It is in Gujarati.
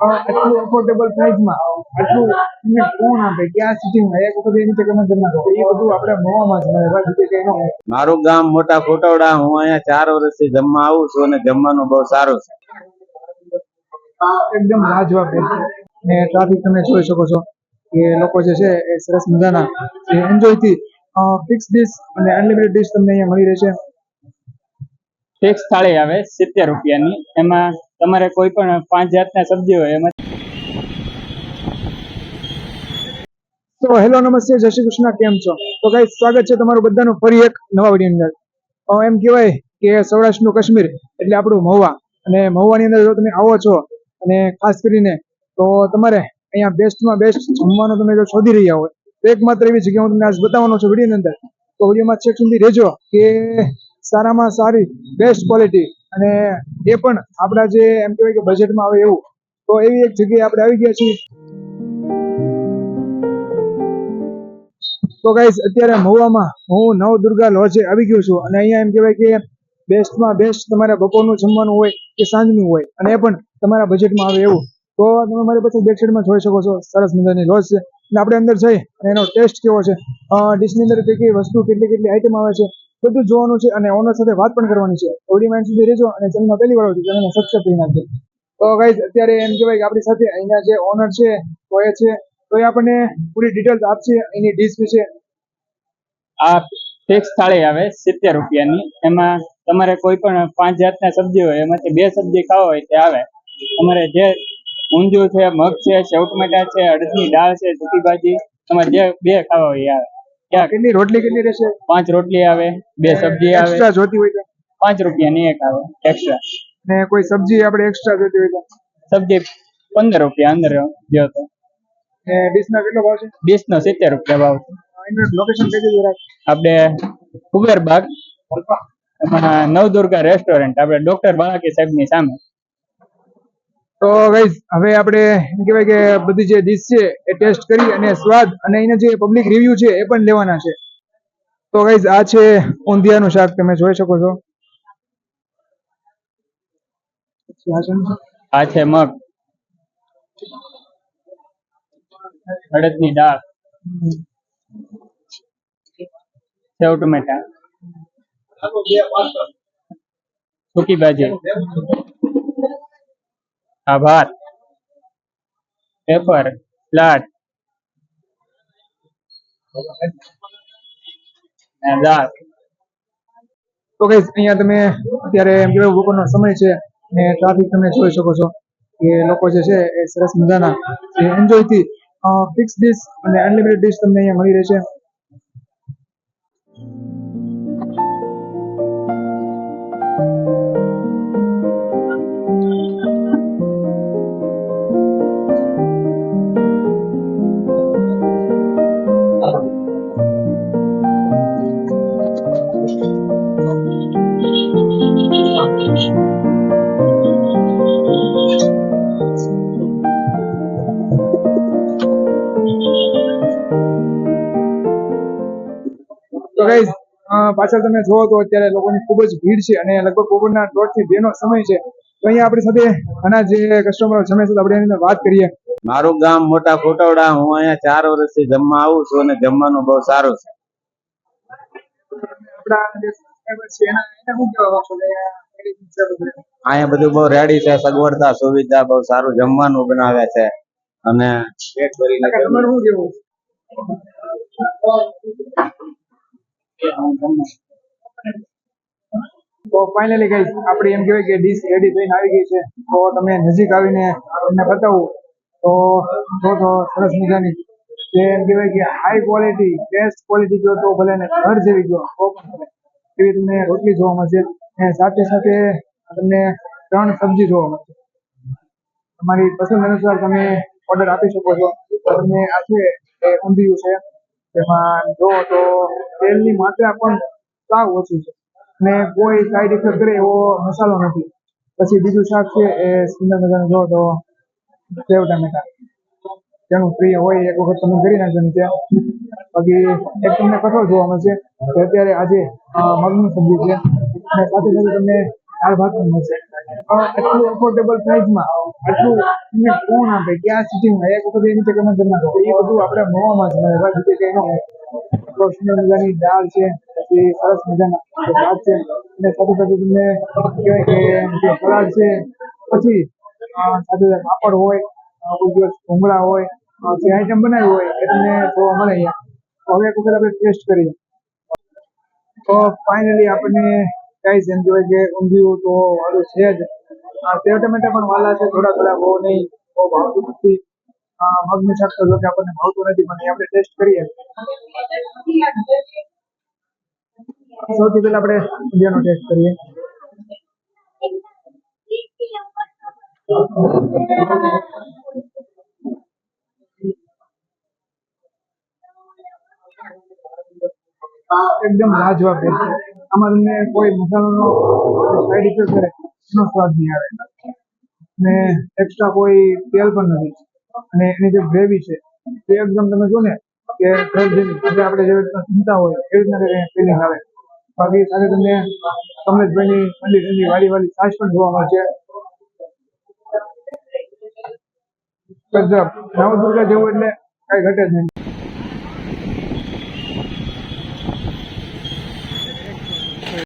આટલું અફોર્ડેબલ પ્રાઇસમાં આટલું તમને કોણ આપે ક્યાં સુધી એક વખત એની જગ્યા કરી એ બધું આપણે મોવામાં જ મળે ભાઈ બીજે કઈ ન મારું ગામ મોટા ફોટોડા હું અહીંયા ચાર વર્ષથી જમવા આવું છું અને જમવાનું બહુ સારું છે. એકદમ લાજવાબ ને ટ્રાફિક તમે જોઈ શકો છો કે લોકો જે છે એ સરસ મજાના એન્જોયથી ફિક્સ ડીશ અને અનલિમિટેડ ડીશ તમને અહીંયા મળી રહેશે. ફિક્સ થાળી આવે સિત્તેર રૂપિયાની. એમાં તમારે કોઈ પણ પાંચ જાતના સબ્જી હોય એમાં તો હેલો, નમસ્તે, જય શ્રી કૃષ્ણ, કેમ છો? તો ગાઈસ, સ્વાગત છે તમારું બધાનું ફરી એક નવા વીડિયો અંદર એમ કહેવાય કે સૌરાષ્ટ્રનું કાશ્મીર એટલે આપણું મહુવા. અને મહુવાની અંદર જો તમે આવો છો, અને ખાસ કરીને તો તમારે અહીંયા બેસ્ટમાં બેસ્ટ જમવાનું તમે જો શોધી રહ્યા હોય, તો એકમાત્ર એવી જગ્યા હું તમને આજ બતાવવાનો છું વિડીયોની અંદર. તો વિડીયોમાં છેક સુધી રહેજો કે સારામાં સારી બેસ્ટ ક્વોલિટી અને એ પણ આપણા જે એમ કહેવાય કે બજેટમાં આવે એવું. તો એવી એક જગ્યાએ આપણે આવી ગયા છીએ. તો ગાઈસ અત્યારે મહુવામાં હું નવ દુર્ગા લોજે આવી ગયો છું. અને અહીંયા એમ કહેવાય કે બેસ્ટમાં બેસ્ટ તમારે બપોરનું જમવાનું હોય કે સાંજનું હોય. અને એ પણ તમારા બજેટમાં આવે એવું. તો તમે મારી પાસે બેક સાઈડમાં જોઈ શકો છો. સરસ મજાની લોજ છે. અને આપણે અંદર જઈ અને એનો ટેસ્ટ કેવો છે? ડિશની અંદર કઈ કઈ વસ્તુ કેટલી કેટલી આઈટમ આવે છે? બધું જોવાનું છે અને ઓનર સાથે વાત પણ કરવાની છે. ઓડી માઇન્ડ સુધી રહેજો અને ચેનલમાં પહેલી વાર ચેનલને સબસ્ક્રાઈબ કરી નાખજો. તો ગાઈઝ અત્યારે એમ કહેવાય કે આપણી સાથે અહીંના જે ઓનર છે તો છે તો એ આપણને પૂરી ડિટેલ્સ આપશે. એની ડીશ વિશે આ ફિક્સ થાળી આવે, સિત્તેર રૂપિયાની. એમાં તમારે કોઈ પણ પાંચ જાતના સબ્જી હોય, એમાંથી બે સબ્જી ખાવા હોય તે આવે. તમારે જે ઊંધિયું છે, મગ છે, સેવ ટમેટા છે, અડદની દાળ છે સૂકી ભાજી તમારે જે બે ખાવા હોય એ આવે. કેટલી રોટલી કેટલી રહેશે? પાંચ રોટલી આવે બે સબ્જી આવે. એક્સ્ટ્રા જોતી હોય તો? પાંચ રૂપિયાની એક આવે એક્સ્ટ્રા ને કોઈ સબ્જી આપણે એક્સ્ટ્રા જોતી હોય તો? સબ્જી પંદર રૂપિયા અંદર જો તો. ને ડીશનો કેટલો ભાવ છે? ડીશ નો સિત્તેર રૂપિયા ભાવ છે. લોકેશન કહી દેજો આપણે કુબેરબાગ નવદુર્ગા રેસ્ટોરન્ટ આપણે ડોક્ટર બાળકી સાહેબની સામે. તો ગાઈઝ હવે આપણે એમ કહેવાય કે બધી જે ડીશ છે એ ટેસ્ટ કરી અને સ્વાદ અને એના જે પબ્લિક રિવ્યુ છે એ પણ લેવાના છે. તો ગાઈઝ આ છે ઊંધિયાનું શાક. તમે જોઈ શકો છો. આ છે મગ આ ની મગ. અડદની દાળ. સેવ ટમેટા. સુકી ભાજી. આ ભાત પેપર સલાડ અને તો કઈ અહીંયા તમે અત્યારે એમ કહેવાય બપોરનો સમય છે ને ટ્રાફિક તમે જોઈ શકો છો કે લોકો જે છે એ સરસ મજાના એન્જોયથી ફિક્સ ડીશ અને અનલિમિટેડ ડીશ તમને અહીંયા મળી રહેશે. તો ગાઈઝ પાછળ તમે જોવો તો અત્યારે લોકોની ખૂબ જ ભીડ છે અને લગભગ બપોરના દોઢથી બે નો સમય છે. તો અહીંયા આપણી સાથે ઘણા જે કસ્ટમરો જમે છે આપણે એની વાત કરીએ. મારું ગામ મોટા કોટવડા હું અહીંયા ચાર વર્ષથી જમવા આવું છું અને જમવાનું બહુ સારું છે? અહીંયા બધું? બહુ રેડી છે સગવડતા સુવિધા બહુ સારું જમવાનું બનાવે છે અને પેટ ભરીને તો ફાઇનલી ગઈ આપણે એમ કહેવાય કે ડીશ રેડી થઈને આવી ગઈ છે. તો તમે નજીક આવીને તમને બતાવું. તો જો તો સરસ મજાની જે એમ કહેવાય કે હાઈ ક્વોલિટી બેસ્ટ ક્વોલિટી જો તો ભલે ને ઘર જેવી ગયો એવી તમને રોટલી જોવા મળશે. અને સાથે સાથે તમને ત્રણ સબ્જી જોવા મળશે. તમારી પસંદ અનુસાર તમે ઓર્ડર આપી શકો છો. તમને આ છે એ ઊંધિયું છે તેમાં જો તો તેલની માત્રા પણ સાવ ઓછી છે. ને કોઈ સાઈડ ઇફેક્ટ કરે એવો મસાલો નથી. પછી બીજું શાક છે એ સુંદર મજાનું જો તો સેવ ટામેટા. જેનું પ્રિય હોય એક વખત તમે કરી નાખજો ત્યાં. બાકી એક તમને કઠોળ જોવા મળશે. અત્યારે આજે મગની સબ્જી છે. અને સાથે સાથે તમને દાળ ભાત પણ મળશે. અ, એટલું અફોર્ડેબલ પ્રાઇસમાં આટલું તમને કોણ આપે ક્યાં સિટીમાં એક વખત એ નીચે કમેન્ટ કરી એ બધું આપણે મોવામાં જ મળે. બાકી કંઈ ન હોય તો મજાની દાળ છે પછી સરસ મજાના ભાત છે અને સાથે સાથે તમને કહેવાય કે જે સલાડ છે પછી સાથે પાપડ હોય કોઈ દિવસ ભૂંગળા હોય જે આઈટમ બનાવી હોય એ તમને જોવા મળે અહીંયા. હવે એક વખત આપણે ટેસ્ટ કરીએ. તો ફાઇનલી આપણને કઈ એમ કહેવાય કે ઊંધિયું તો વાળું છે જ. સેવ ટમેટા પણ વાલા છે, થોડા થોડા બહુ નહીં, બહુ ભાવતું નથી. મગનું શાક તો જો કે આપણને ભાવતું નથી, પણ આપણે ટેસ્ટ કરીએ. સૌથી પહેલા આપણે ઇન્ડિયાનો ટેસ્ટ કરીએ. એકદમ લાજવાબ છે. આમાં તમને કોઈ મસાલાનો સાઈડ ઇફેક્ટ કરે એનો સ્વાદ નહીં આવે. ને એક્સ્ટ્રા કોઈ તેલ પણ નથી. અને એની જે ગ્રેવી છે તે એકદમ તમે જો ને કે આજે આપણે જેવી રીતના ચિંતા હોય, એવી રીતના કંઈક ફિલિંગ આવે. બાકી સાથે તમને કમલેશભાઈની ઠંડી ઠંડી વાળી વાળી છાશ પણ જોવા મળશે. ગજબ. નવદુર્ગા જેવું એટલે કઈ ઘટે જ નહીં.